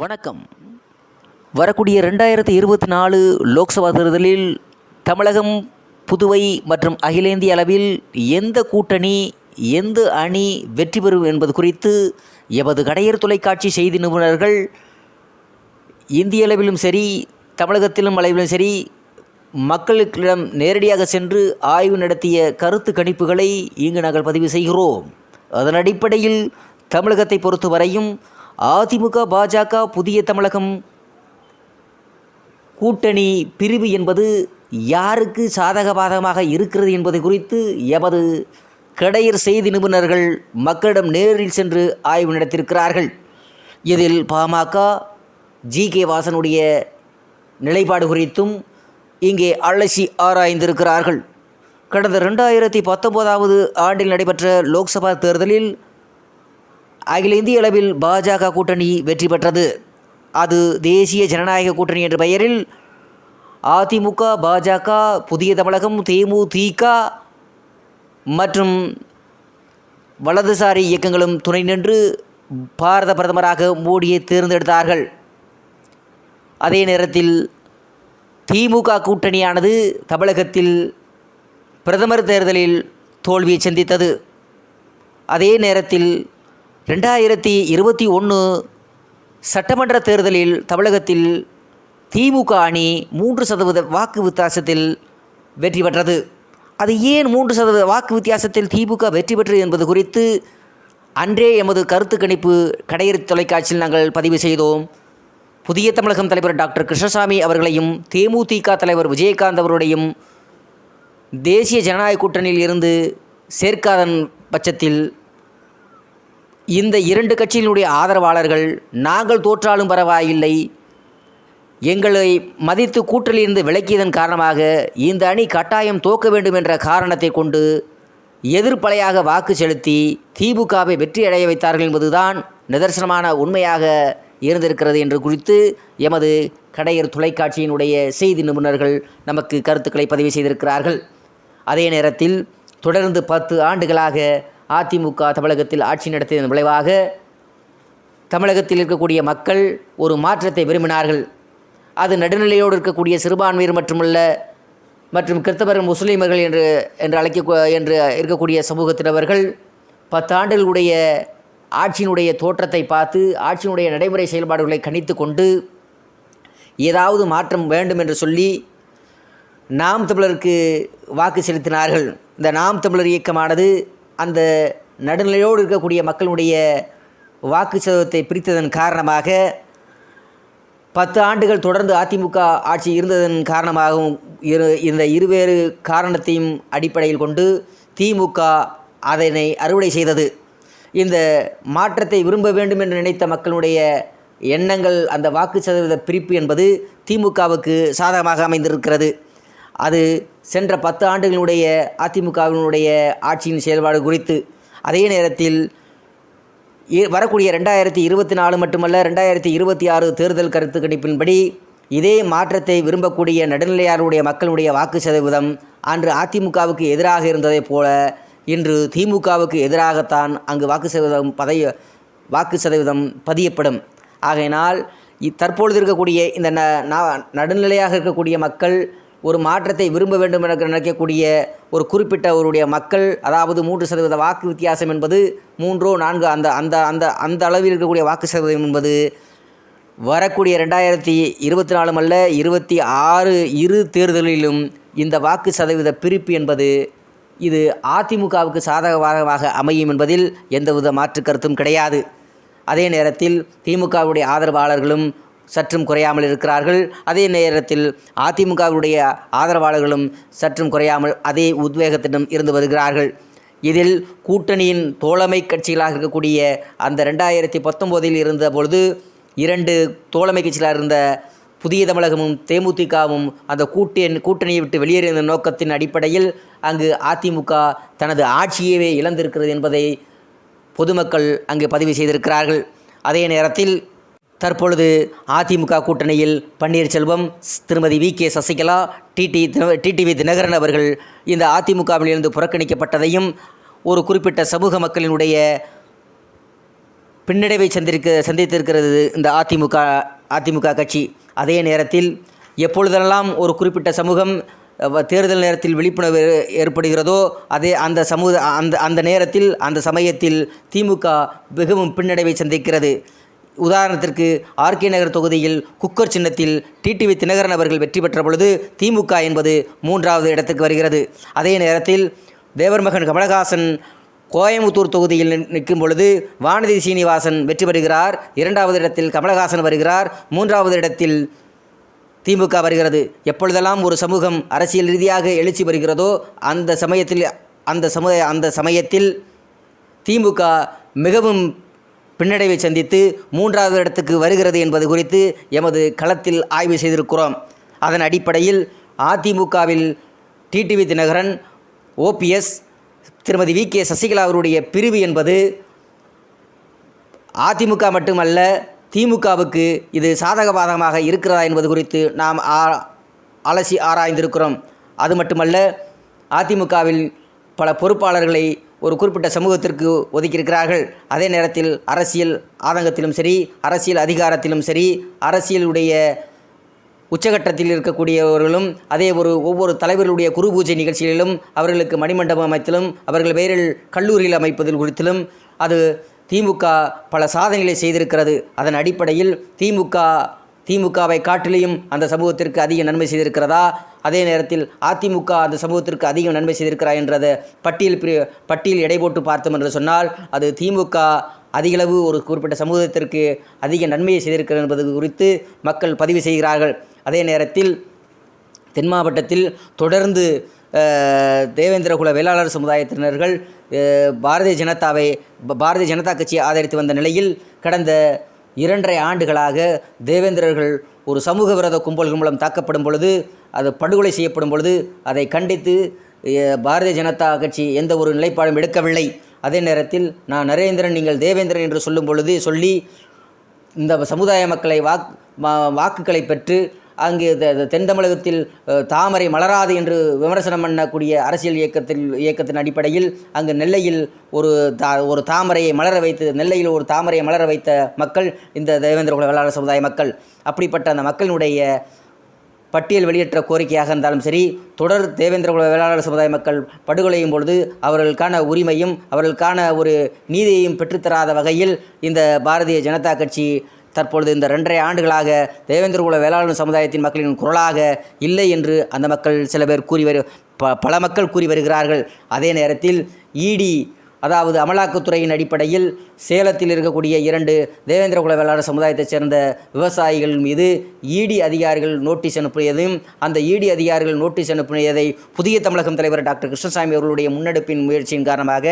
வணக்கம். வரக்கூடிய ரெண்டாயிரத்தி இருபத்தி நாலு லோக்சபா தேர்தலில் தமிழகம் புதுவை மற்றும் அகில இந்திய அளவில் எந்த கூட்டணி எந்த அணி வெற்றி பெறும் என்பது குறித்து எமது கடையர் தொலைக்காட்சி செய்தி நிபுணர்கள் இந்திய அளவிலும் சரி தமிழகத்திலும் அளவிலும் சரி மக்களுக்கிடம் நேரடியாக சென்று ஆய்வு நடத்திய கருத்து கணிப்புகளை இங்கு நாங்கள் பதிவு செய்கிறோம். அதன் அடிப்படையில் தமிழகத்தை பொறுத்தவரையும் அதிமுக பாஜக புதிய தமிழகம். கூட்டணி பிரிவு என்பது யாருக்கு சாதக பாதகமாக இருக்கிறது என்பது குறித்து எமது கடையர் செய்தி நிபுணர்கள் மக்களிடம் நேரில் சென்று ஆய்வு நடத்தியிருக்கிறார்கள். இதில் பாமக ஜி. கே. வாசனுடைய நிலைப்பாடு குறித்தும் இங்கே அலசி ஆராய்ந்திருக்கிறார்கள். கடந்த ரெண்டாயிரத்தி பத்தொம்போதாவது ஆண்டில் நடைபெற்ற லோக்சபா தேர்தலில் அகில இந்திய அளவில் பாஜக கூட்டணி வெற்றி பெற்றது. அது தேசிய ஜனநாயக கூட்டணி என்ற பெயரில் அதிமுக பாஜக புதிய தமிழகம் தேமுதிக மற்றும் வலதுசாரி இயக்கங்களும் துணை நின்று பாரத பிரதமராக மோடியை தேர்ந்தெடுத்தார்கள். அதே நேரத்தில் திமுக கூட்டணியானது தமிழகத்தில் பிரதமர் தேர்தலில் தோல்வியை சந்தித்தது. அதே நேரத்தில் ரெண்டாயிரத்தி இருபத்தி ஒன்று சட்டமன்ற தேர்தலில் தமிழகத்தில் திமுக அணி மூன்று சதவீத வாக்கு வித்தியாசத்தில் வெற்றி பெற்றது. அது ஏன் மூன்று சதவீத வாக்கு வித்தியாசத்தில் திமுக வெற்றி பெற்றது என்பது குறித்து அன்றே எமது கருத்து கணிப்பு கடையறி தொலைக்காட்சியில் நாங்கள் பதிவு செய்தோம். புதிய தமிழகம் தலைவர் டாக்டர் கிருஷ்ணசாமி அவர்களையும் தேமுதிக தலைவர் விஜயகாந்த் அவருடையும் தேசிய ஜனநாயக கூட்டணியில் இருந்து சேர்க்காதன் பட்சத்தில் இந்த இரண்டு கட்சியினுடைய ஆதரவாளர்கள் நாங்கள் தோற்றாலும் பரவாயில்லை. எங்களை மதித்து கூட்டலிருந்து விலக்கியதன் காரணமாக இந்த அணி கட்டாயம் தோக்க வேண்டும் என்ற காரணத்தை கொண்டு எதிர்ப்பலையாக வாக்கு செலுத்தி திமுகவை வெற்றி அடைய வைத்தார்கள் என்பதுதான் நிதர்சனமான உண்மையாக இருந்திருக்கிறது என்று குறித்து எமது கடையர் தொலைக்காட்சியினுடைய செய்தி நிபுணர்கள் நமக்கு கருத்துக்களை பதிவு செய்திருக்கிறார்கள். அதே நேரத்தில் தொடர்ந்து பத்து ஆண்டுகளாக அதிமுக தமிழகத்தில் ஆட்சி நடத்தியதன் விளைவாக தமிழகத்தில் இருக்கக்கூடிய மக்கள் ஒரு மாற்றத்தை விரும்பினார்கள். அது நடுநிலையோடு இருக்கக்கூடிய சிறுபான்மையர் மட்டுமல்ல மற்றும் கிறிஸ்தவர் முஸ்லீம்கள் என்று என்று அழைக்க என்று இருக்கக்கூடிய சமூகத்தினவர்கள் பத்தாண்டுகளுடைய ஆட்சியினுடைய தோற்றத்தை பார்த்து ஆட்சியினுடைய நடைமுறை செயல்பாடுகளை கணித்து கொண்டு ஏதாவது மாற்றம் வேண்டும் என்று சொல்லி நாம் தமிழருக்கு வாக்கு செலுத்தினார்கள். இந்த நாம் தமிழர் இயக்கமானது அந்த நடுநிலையோடு இருக்கக்கூடிய மக்களுடைய வாக்கு சதவீதத்தை பிரித்ததன் காரணமாக பத்து ஆண்டுகள் தொடர்ந்து அதிமுக ஆட்சி இருந்ததன் காரணமாகவும் இரு இந்த இருவேறு காரணத்தையும் அடிப்படையில் கொண்டு திமுக அதனை அறுவடை செய்தது. இந்த மாற்றத்தை விரும்ப வேண்டும் என்று நினைத்த மக்களுடைய எண்ணங்கள் அந்த வாக்கு சதவீத பிரிப்பு என்பது திமுகவுக்கு சாதகமாக அமைந்திருக்கிறது. அது சென்ற பத்து ஆண்டுகளுடைய அதிமுகவினுடைய ஆட்சியின் செயல்பாடு குறித்து அதே நேரத்தில் வரக்கூடிய ரெண்டாயிரத்தி இருபத்தி நாலு மட்டுமல்ல ரெண்டாயிரத்தி இருபத்தி ஆறு தேர்தல் கருத்து கணிப்பின்படி இதே மாற்றத்தை விரும்பக்கூடிய நடுநிலையாருடைய மக்களுடைய வாக்கு சதவீதம் அன்று அதிமுகவுக்கு எதிராக இருந்ததைப் போல இன்று திமுகவுக்கு எதிராகத்தான் அங்கு வாக்கு சதவீதம் பதைய வாக்கு சதவீதம் பதியப்படும். ஆகையினால் தற்பொழுது இருக்கக்கூடிய இந்த ந ந- நடுநிலையாக இருக்கக்கூடிய மக்கள் ஒரு மாற்றத்தை விரும்ப வேண்டும் என நினைக்கக்கூடிய ஒரு குறிப்பிட்ட அவருடைய மக்கள் அதாவது மூன்று சதவீத வாக்கு வித்தியாசம் என்பது மூன்றோ நான்கு அந்த அந்த அந்த அந்த அளவில் இருக்கக்கூடிய வாக்கு சதவீதம் என்பது வரக்கூடிய ரெண்டாயிரத்தி இருபத்தி நாலும் அல்ல இருபத்தி ஆறு இரு தேர்தலிலும் இந்த வாக்கு சதவீத பிரிப்பு என்பது இது அதிமுகவுக்கு சாதகமாக அமையும் என்பதில் எந்தவித மாற்று கருத்தும் கிடையாது. அதே நேரத்தில் திமுகவுடைய ஆதரவாளர்களும் சற்றும் குறையாமல் இருக்கிறார்கள். அதே நேரத்தில் அதிமுகவுடைய ஆதரவாளர்களும் சற்றும் குறையாமல் அதே உத்வேகத்திடம் இருந்து வருகிறார்கள். இதில் கூட்டணியின் தோழமை கட்சிகளாக இருக்கக்கூடிய அந்த ரெண்டாயிரத்தி பத்தொம்போதில் இருந்த பொழுது இரண்டு தோழமை கட்சிகளாக இருந்த புதிய தமிழகமும் தேமுதிகவும் அந்த கூட்டணி கூட்டணியை விட்டு வெளியேறிய நோக்கத்தின் அடிப்படையில் அங்கு அதிமுக தனது ஆட்சியவே இழந்திருக்கிறது என்பதை பொதுமக்கள் அங்கு பதிவு செய்திருக்கிறார்கள். அதே நேரத்தில் தற்பொழுது அதிமுக கூட்டணியில் பன்னீர்செல்வம் திருமதி V. K. Sasikala TT TTV Dhinakaran அவர்கள் இந்த அதிமுகவிலிருந்து புறக்கணிக்கப்பட்டதையும் ஒரு குறிப்பிட்ட சமூக மக்களினுடைய பின்னடைவை சந்திருக்க சந்தித்திருக்கிறது இந்த அதிமுக அதிமுக கட்சி. அதே நேரத்தில் எப்பொழுதெல்லாம் ஒரு குறிப்பிட்ட சமூகம் தேர்தல் நேரத்தில் விழிப்புணர்வு ஏற்படுகிறதோ அதே அந்த சமூக அந்த அந்த நேரத்தில் அந்த சமயத்தில் திமுக மிகவும் பின்னடைவை சந்திக்கிறது. உதாரணத்திற்கு ஆர்கே நகர் தொகுதியில் குக்கர் சின்னத்தில் டிடிவி தினகரன் அவர்கள் வெற்றி பெற்ற பொழுது திமுக என்பது மூன்றாவது இடத்துக்கு வருகிறது. அதே நேரத்தில் தேவர்மகன் கமலஹாசன் கோயம்புத்தூர் தொகுதியில் நிற்கும் பொழுது வானதி சீனிவாசன் வெற்றி பெறுகிறார். இரண்டாவது இடத்தில் கமலஹாசன் வருகிறார். மூன்றாவது இடத்தில் திமுக வருகிறது. எப்பொழுதெல்லாம் ஒரு சமூகம் அரசியல் ரீதியாக எழுச்சி வருகிறதோ அந்த சமயத்தில் அந்த சமுதாய அந்த சமயத்தில் திமுக மிகவும் பின்னடைவை சந்தித்து மூன்றாவது இடத்துக்கு வருகிறது என்பது குறித்து எமது களத்தில் ஆய்வு செய்திருக்கிறோம். அதன் அடிப்படையில் அதிமுகவில் டிடிவி தினகரன் ஓபிஎஸ் திருமதி வி கே சசிகலா அவருடைய பிரிவு என்பது அதிமுக மட்டுமல்ல திமுகவுக்கு இது சாதக பாதகமாக இருக்கிறதா என்பது குறித்து நாம் ஆ- அலசி ஆராய்ந்திருக்கிறோம். அது மட்டுமல்ல அதிமுகவில் பல பொறுப்பாளர்களை ஒரு குறிப்பிட்ட சமூகத்திற்கு ஒதுக்கியிருக்கிறார்கள். அதே நேரத்தில் அரசியல் ஆதங்கத்திலும் சரி அரசியல் அதிகாரத்திலும் சரி அரசியலுடைய உச்சகட்டத்தில் இருக்கக்கூடியவர்களும் அதே ஒரு ஒவ்வொரு தலைவர்களுடைய குரு பூஜை நிகழ்ச்சிகளிலும் அவர்களுக்கு மணிமண்டபம் அமைத்தலும் அவர்கள் பெயரில் கல்லூரியில் அமைப்பதில் குறித்திலும் அது திமுக பல சாதனைகளை செய்திருக்கிறது. அதன் அடிப்படையில் திமுக திமுகவை காட்டிலையும் அந்த சமூகத்திற்கு அதிக நன்மை செய்திருக்கிறதா? அதே நேரத்தில் அதிமுக அந்த சமூகத்திற்கு அதிகம் நன்மை செய்திருக்கிறா என்றதை பட்டியல் பிரி பட்டியல் எடை போட்டு பார்த்தோம் என்று சொன்னால் அது திமுக அதிகளவு ஒரு குறிப்பிட்ட சமூகத்திற்கு அதிக நன்மையை செய்திருக்கிறது என்பது குறித்து மக்கள் பதிவு செய்கிறார்கள். அதே நேரத்தில் தென் மாவட்டத்தில் தொடர்ந்து தேவேந்திரகுல வேளாளர் சமுதாயத்தினர்கள் பாரதிய ஜனதாவை பாரதிய ஜனதா கட்சியை ஆதரித்து வந்த நிலையில் கடந்த இரண்டரை ஆண்டுகளாக தேவேந்திரர்கள் ஒரு சமூக விரோத கும்பல்கள் மூலம் தாக்கப்படும் பொழுது அது படுகொலை செய்யப்படும் பொழுது அதை கண்டித்து பாரதிய ஜனதா கட்சி எந்த ஒரு நிலைப்பாடும் எடுக்கவில்லை. அதே நேரத்தில் நான் நரேந்திரன் நீங்கள் தேவேந்திரன் என்று சொல்லும் பொழுது சொல்லி இந்த சமுதாய மக்களை வாக் வாக்குகளை பெற்று அங்கு தென் தமிழகத்தில் தாமரை மலராது என்று விமர்சனம் பண்ணக்கூடிய அரசியல் இயக்கத்தில் இயக்கத்தின் அடிப்படையில் அங்கு நெல்லையில் ஒரு தா ஒரு தாமரையை மலர வைத்து நெல்லையில் ஒரு தாமரையை மலர வைத்த மக்கள் இந்த தேவேந்திர குல வேளாளர் சமுதாய மக்கள். அப்படிப்பட்ட அந்த மக்களினுடைய பட்டியல் வெளியேற்ற கோரிக்கையாக இருந்தாலும் சரி தொடர் தேவேந்திர குல வேளாளர் சமுதாய மக்கள் படுகொலையும் பொழுது அவர்களுக்கான உரிமையும் அவர்களுக்கான ஒரு நீதியையும் பெற்றுத்தராத வகையில் இந்த பாரதிய ஜனதா கட்சி தற்பொழுது இந்த ரெண்டரை ஆண்டுகளாக தேவேந்திர குல வேளாளர் சமுதாயத்தின் மக்களின் குரலாக இல்லை என்று அந்த மக்கள் சில பேர் கூறி வரு ப பல மக்கள் கூறி வருகிறார்கள். அதே நேரத்தில் இடி அதாவது அமலாக்கத்துறையின் அடிப்படையில் சேலத்தில் இருக்கக்கூடிய இரண்டு தேவேந்திர குல வேளாளர் சமுதாயத்தைச் சேர்ந்த விவசாயிகள் மீது இடி அதிகாரிகள் நோட்டீஸ் அனுப்பியதையும் அந்த இடி அதிகாரிகள் நோட்டீஸ் அனுப்பியதை புதிய தமிழகம் தலைவர் டாக்டர் கிருஷ்ணசாமி அவர்களுடைய முன்னெடுப்பின் முயற்சியின் காரணமாக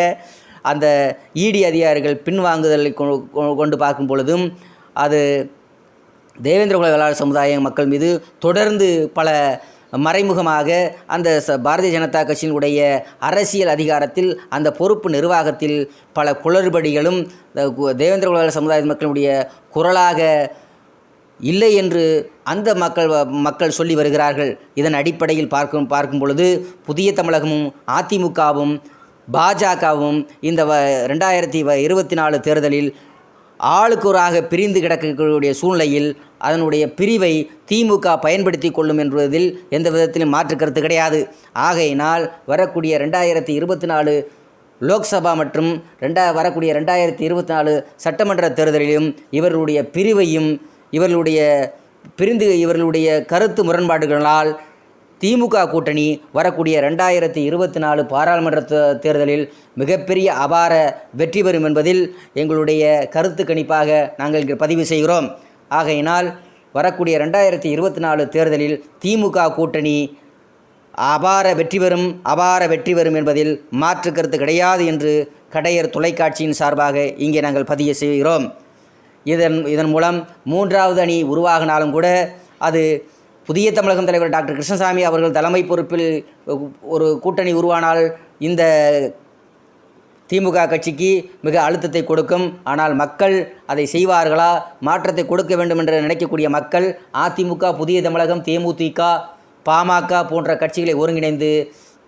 அந்த இடி அதிகாரிகள் பின்வாங்குதலை கொ- கொ- கொண்டு பார்க்கும் பொழுதும் அது தேவேந்திர குல வேளாளர் சமுதாய மக்கள் மீது தொடர்ந்து பல மறைமுகமாக அந்த ச பாரதிய ஜனதா கட்சியினுடைய அரசியல் அதிகாரத்தில் அந்த பொறுப்பு நிர்வாகத்தில் பல குளறுபடிகளும் கு- தேவேந்திர குல சமுதாய மக்களுடைய குரலாக இல்லை என்று அந்த மக்கள் மக்கள் சொல்லி வருகிறார்கள். இதன் அடிப்படையில் பார்க்கும் பார்க்கும் பொழுது புதிய தமிழகமும் அதிமுகவும் பாஜகவும் இந்த வ ரெண்டாயிரத்தி வ இருபத்தி நாலு தேர்தலில் ஆளுக்கூறாக பிரிந்து கிடக்கக்கூடிய சூழ்நிலையில் அதனுடைய பிரிவை திமுக பயன்படுத்தி கொள்ளும் என்பதில் எந்த விதத்திலும் மாற்று கருத்து கிடையாது. ஆகையினால் வரக்கூடிய ரெண்டாயிரத்தி இருபத்தி நாலு லோக்சபா மற்றும் ரெண்டா வரக்கூடிய ரெண்டாயிரத்தி இருபத்தி நாலு சட்டமன்ற தேர்தலிலும் இவர்களுடைய பிரிவையும் இவர்களுடைய பிரிந்து இவர்களுடைய கருத்து முரண்பாடுகளால் திமுக கூட்டணி வரக்கூடிய ரெண்டாயிரத்தி இருபத்தி நாலு பாராளுமன்ற தேர்தலில் மிகப்பெரிய அபார வெற்றி பெறும் என்பதில் எங்களுடைய கருத்து கணிப்பாக நாங்கள் இங்கு பதிவு செய்கிறோம். ஆகையினால் வரக்கூடிய ரெண்டாயிரத்தி இருபத்தி நாலு தேர்தலில் திமுக கூட்டணி அபார வெற்றி பெறும் அபார வெற்றி பெறும் என்பதில் மாற்று கருத்து கிடையாது என்று கடையர் தொலைக்காட்சியின் சார்பாக இங்கே நாங்கள் பதிவு செய்கிறோம். இதன் இதன் மூலம் மூன்றாவது அணி உருவாகினாலும் கூட அது புதிய தமிழகம் தலைவர் டாக்டர் கிருஷ்ணசாமி அவர்கள் தலைமை பொறுப்பில் ஒரு கூட்டணி உருவானால் இந்த திமுக கட்சிக்கு மிக அழுத்தத்தை கொடுக்கும். ஆனால் மக்கள் அதை செய்வார்களா? மாற்றத்தை கொடுக்க வேண்டும் என்று நினைக்கக்கூடிய மக்கள் அதிமுக புதிய தமிழகம் தேமுதிக பாமக போன்ற கட்சிகளை ஒருங்கிணைந்து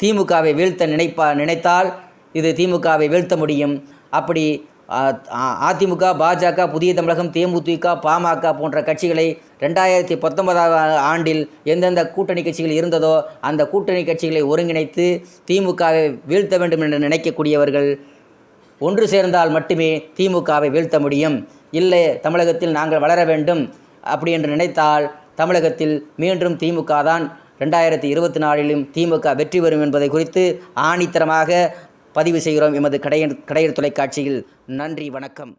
திமுகவை வீழ்த்த நினைப்பா நினைத்தால் இது திமுகவை வீழ்த்த முடியும். அப்படி அதிமுக பாஜக புதிய தமிழகம் தேமுதிக பாமக போன்ற கட்சிகளை ரெண்டாயிரத்தி பத்தொன்பதாவது ஆண்டில் எந்தெந்த கூட்டணி கட்சிகள் இருந்ததோ அந்த கூட்டணி கட்சிகளை ஒருங்கிணைத்து திமுகவை வீழ்த்த வேண்டும் என்று நினைக்கக்கூடியவர்கள் ஒன்று சேர்ந்தால் மட்டுமே திமுகவை வீழ்த்த முடியும். இல்லை தமிழகத்தில் நாங்கள் வளர வேண்டும் அப்படி என்று நினைத்தால் தமிழகத்தில் மீண்டும் திமுக தான் ரெண்டாயிரத்தி இருபத்தி நாலிலும் திமுக வெற்றி பெறும் என்பதை குறித்து ஆணித்தரமாக பதிவு செய்கிறோம். எமது கடையர் கடையர் தொலைக்காட்சியில் நன்றி வணக்கம்.